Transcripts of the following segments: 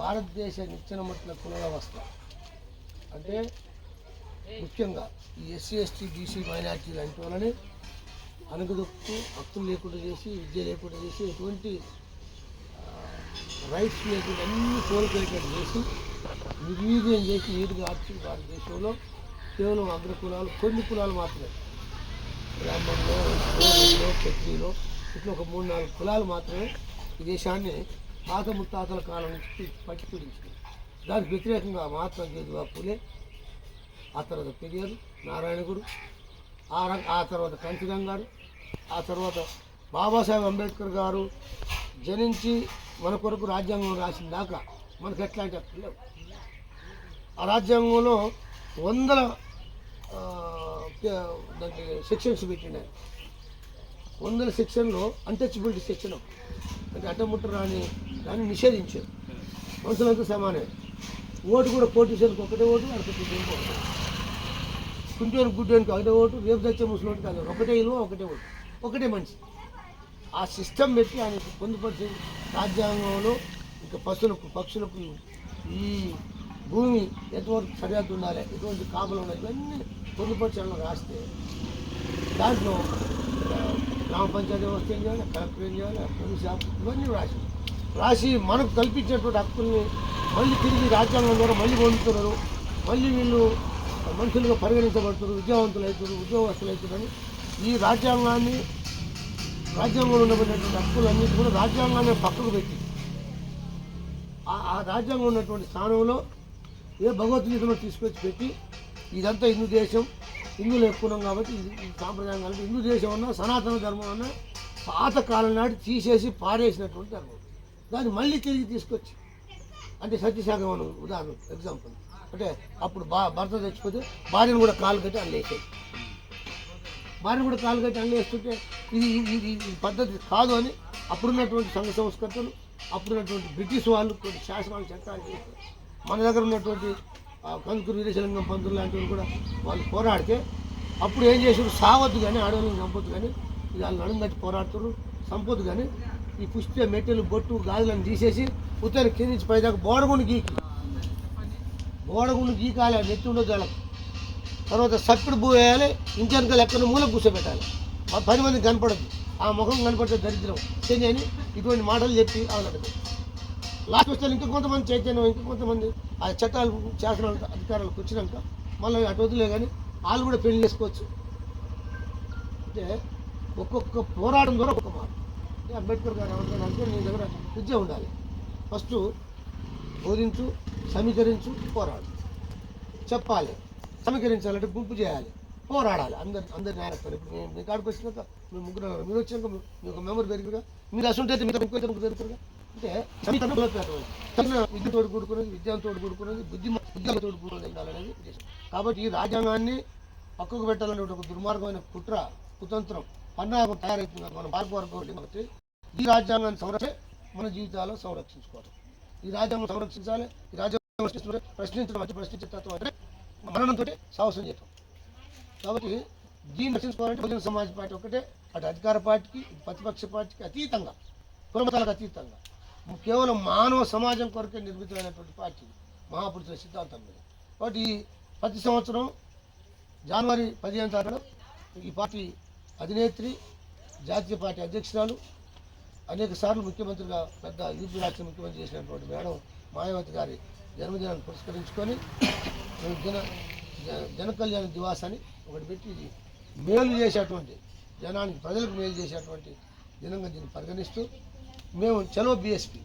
భారతదేశ నిచ్చెన మట్ల కుల వ్యవస్థ. అంటే ముఖ్యంగా ఈ ఎస్సీ ఎస్టీ బీసీ మైనార్టీ లాంటి వాళ్ళని అనగదొక్కు హక్కులు లేకుండా చేసి విద్య లేకుండా చేసి ఎటువంటి రైట్స్ లేకుండా అన్ని కోల్పోయేటట్టు చేసి నిర్వీర్యం చేసి నీరుగా ఆర్చి భారతదేశంలో కేవలం అగ్ర కులాలు కొన్ని కులాలు మాత్రమే. బ్రాహ్మణులు క్షత్రియులు ఇట్లా ఒక మూడు నాలుగు కులాలు మాత్రమే ఈ దేశాన్ని పాత ముత్తాతల కాలం నుంచి పట్టి పీడించింది దానికి వ్యతిరేకంగా మహాత్మా జ్యోతిబా పూలే. ఆ తర్వాత పెరియారు నారాయణ గురు ఆ ర- ఆ తర్వాత కంచిరం గారు ఆ తర్వాత బాబాసాహెబ్ అంబేద్కర్ గారు జనించి మన కొరకు రాజ్యాంగం రాసిన దాకా మనకు ఎట్లాంటి హక్కులు లేవు. ఆ రాజ్యాంగంలో వందల దానికి సెక్షన్స్ పెట్టినాయి వందల సెక్షన్లో అన్టచబిలిటీ సెక్షన్ అంటే అట్టముట్ట రాని దాన్ని నిషేధించారు. మనుషులంతా సమానమే. ఓటు కూడా కోటీశ్వరికి ఒకటే ఓటు అడపతి కుంటూరు కుంటోని గుడ్డోనికి ఒకటే ఓటు రేపు తెచ్చే ముసలోటికి కాదు ఒకటే ఇల్లు ఒకటే ఓటు. ఒకటే మనిషి. ఆ సిస్టమ్ పెట్టి ఆయన పొందుపరిచి రాజ్యాంగంలో ఇంకా పశువులకు పక్షులకు ఈ భూమి ఎంతవరకు సరిహద్దు ఉండాలి ఎటువంటి కాపులు ఉండాలి ఇవన్నీ పొందుపరచాలని రాస్తే దాంట్లో గ్రామ పంచాయతీ వ్యవస్థ ఏం చేయాలి? కలెక్టర్ ఏం చేయాలి? పోలీస్ ఇవన్నీ రాసి రాసి మనకు కల్పించినటువంటి హక్కుల్ని మళ్ళీ తిరిగి రాజ్యాంగం ద్వారా మళ్ళీ పొందుతున్నారు. మళ్ళీ వీళ్ళు మనుషులుగా పరిగణించబడుతున్నారు విద్యావంతులు అవుతారు ఉద్యోగస్తులు అవుతారని ఈ రాజ్యాంగాన్ని రాజ్యాంగంలో ఉన్నటువంటి హక్కులన్నిటి కూడా రాజ్యాంగాన్ని పక్కకు పెట్టి ఆ- రాజ్యాంగం ఉన్నటువంటి స్థానంలో ఏ భగవద్గీతలో తీసుకొచ్చి పెట్టి ఇదంతా హిందూ దేశం హిందువులు ఎక్కువ ఉన్నాం కాబట్టి సాంప్రదాయం కాబట్టి హిందూ దేశం అన్నా సనాతన ధర్మం అన్నా పాతకాలం నాటి తీసేసి పారేసినటువంటి ధర్మం. దాన్ని మళ్ళీ తిరిగి తీసుకొచ్చి అంటే సత్యశాఖం ఉదాహరణ ఎగ్జాంపుల్ అంటే అప్పుడు బా భర్త చచ్చిపోతే భార్యను కూడా కాలు కట్టి అల్లేసేది. భార్యను కూడా కాలు కట్టి అల్లేస్తుంటే ఇది ఇది ఇది ఈ పద్ధతి కాదు అని అప్పుడున్నటువంటి సంఘ సంస్కర్తలు అప్పుడున్నటువంటి బ్రిటిష్ వాళ్ళు కొన్ని శాసనాలు చట్టాలు చేస్తారు మన దగ్గర ఉన్నటువంటి కందుకూరు వీరేశలింగం పంతులు లాంటి కూడా వాళ్ళు పోరాడితే అప్పుడు ఏం చేశారు? సావద్దు కానీ ఆడవాళ్ళని చంపొద్దు కానీ ఇది వాళ్ళు నడుము కట్టి పోరాడుతారు సంపొద్దు కానీ ఈ పుష్ప మెట్టెలు బొట్టు గాజులను తీసేసి ఉత్తర కింద నుంచి పైదాకా బోడగుండు గీకి. బోడగుండు గీకాలి ఆ నెత్తి ఉండదు వాళ్ళకి. తర్వాత సప్పుడు భూ వేయాలి ఇంటి వెనకాల ఎక్కడ మూల కూర్చోబెట్టాలి. ఆ పది మంది కనపడదు. ఆ ముఖం కనపడితే దరిద్రం. శని అని ఇటువంటి మాటలు చెప్పి అవునడు లాస్ట్ వస్తే ఇంకా కొంతమంది చైతన్యం ఇంకా కొంతమంది ఆ చట్టాలు శాసన అధికారులకు వచ్చినాక మళ్ళీ అటు వదిలే కానీ వాళ్ళు కూడా పెళ్ళి చేసుకోవచ్చు. అంటే ఒక్కొక్క పోరాటం ద్వారా ఒక్కొక్క మాట. అంబేద్కర్ గారు ఏమంటారు అంటే నీ దగ్గర విద్య ఉండాలి. ఫస్ట్ బోధించు సమీకరించు పోరాడు. చెప్పాలి. సమీకరించాలంటే గుంపు చేయాలి. పోరాడాలి. అందరి అందరి నాయకత్వం. ఇప్పుడు నేను మీ కాడికి వచ్చినాక మీరు ముగ్గురు మీరు వచ్చినాక మీ- ఒక మెంబర్ పెరుగుగా మీరు అసలు అయితే మీకు ఇంకో పెరుగుతారుగా అంటే సమీకరణ విద్యతో కూడుకున్నది విద్యతో కూడుకున్నది బుద్ధి బుద్ధితో కూడుకున్నది ఉండాలనేది కాబట్టి ఈ రాజ్యాంగాన్ని పక్కకు పెట్టాలనే ఒక దుర్మార్గమైన కుట్ర కుతంత్రం పన్నాగం తయారవుతున్నారు మన భారత వర్గం కాబట్టి ఈ రాజ్యాంగాన్ని సంరక్షణ మన జీవితాల్లో సంరక్షించుకోవడం ఈ రాజ్యాంగం సంరక్షించాలి ఈ రాజ్యాంగం ప్రశ్నించడం ప్రశ్నించడం అంటే ప్రశ్నించే తత్వం అంటే మరణంతో సాహసం చేయటం కాబట్టి దీన్ని రక్షించుకోవాలంటే బహుజన సమాజ్ పార్టీ ఒకటే అటు అధికార పార్టీకి ప్రతిపక్ష పార్టీకి అతీతంగా కులమతాలకు అతీతంగా. కేవలం మానవ సమాజం కొరకే నిర్మితమైనటువంటి పార్టీ మహాపురుషుల సిద్ధాంతం మీద. కాబట్టి ప్రతి సంవత్సరం జనవరి పదిహేను తారీఖున ఈ పార్టీ అధినేత్రి జాతీయ పార్టీ అధ్యక్షురాలు అనేక సార్లు ముఖ్యమంత్రిగా పెద్ద యూపీ రాష్ట్ర ముఖ్యమంత్రి చేసినటువంటి మేడం మాయావతి గారి జన్మదినాన్ని పురస్కరించుకొని జన జనకళ్యాణ జన దివాస్ అని ఒకటి పెట్టి ఇది మేలు చేసేటువంటి జనానికి ప్రజలకు మేలు చేసేటువంటి దినంగా దీన్ని పరిగణిస్తూ మేము చలో బీఎస్పీ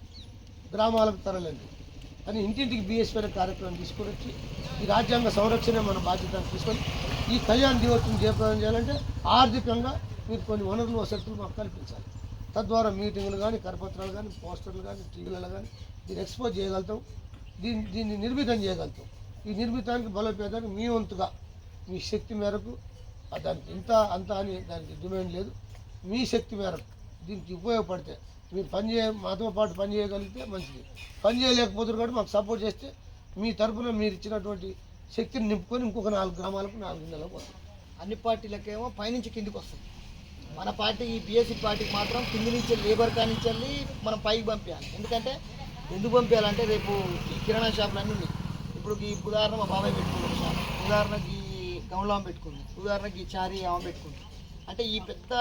గ్రామాలకు తరలండి. అని ఇంటింటికి బీఎస్పీ అనే కార్యక్రమం తీసుకొని వచ్చి ఈ రాజ్యాంగ సంరక్షణ మన బాధ్యతను తీసుకొని ఈ కళ్యాణ దివోత్సవం జయప్రదం చేయాలంటే ఆర్థికంగా మీరు కొన్ని వనరులు వసతులు మాకు కల్పించాలి. తద్వారా మీటింగులు కానీ కరపత్రాలు కానీ పోస్టర్లు కానీ టీవీలలో కానీ దీన్ని ఎక్స్పోజ్ చేయగలుగుతాం. దీన్ని దీన్ని నిర్మితం చేయగలుగుతాం. ఈ నిర్మితానికి బలోపేతానికి మీ వంతుగా మీ శక్తి మేరకు దానికి ఇంత అంత అని దానికి డిమాండ్ లేదు. మీ శక్తి మేరకు దీనికి ఉపయోగపడితే మీరు పని చేయ మాతో పాటు పని చేయగలిగితే మంచిది. పని చేయలేకపోతున్నారు కాబట్టి మాకు సపోర్ట్ చేస్తే మీ తరఫున మీరు ఇచ్చినటువంటి శక్తిని నింపుకొని ఇంకొక నాలుగు గ్రామాలకు నాలుగు నెలలకు వస్తుంది. అన్ని పార్టీలకేమో పైనుంచి కిందికి వస్తుంది. మన పార్టీ ఈ బీఎస్సీ పార్టీకి మాత్రం కింది నుంచి లేబర్ కానించాలి మనం పైకి పంపించాలి. ఎందుకంటే ఎందుకు పంపించాలంటే రేపు ఈ కిరాణా షాపులన్నీ ఉన్నాయి. ఇప్పుడు ఈ ఉదాహరణ మా బాబాయ్ పెట్టుకుంది. షాప్ ఉదాహరణకి గమలం పెట్టుకుంది. ఉదాహరణకి చారీ ఆమె పెట్టుకుంది. అంటే ఈ పెద్ద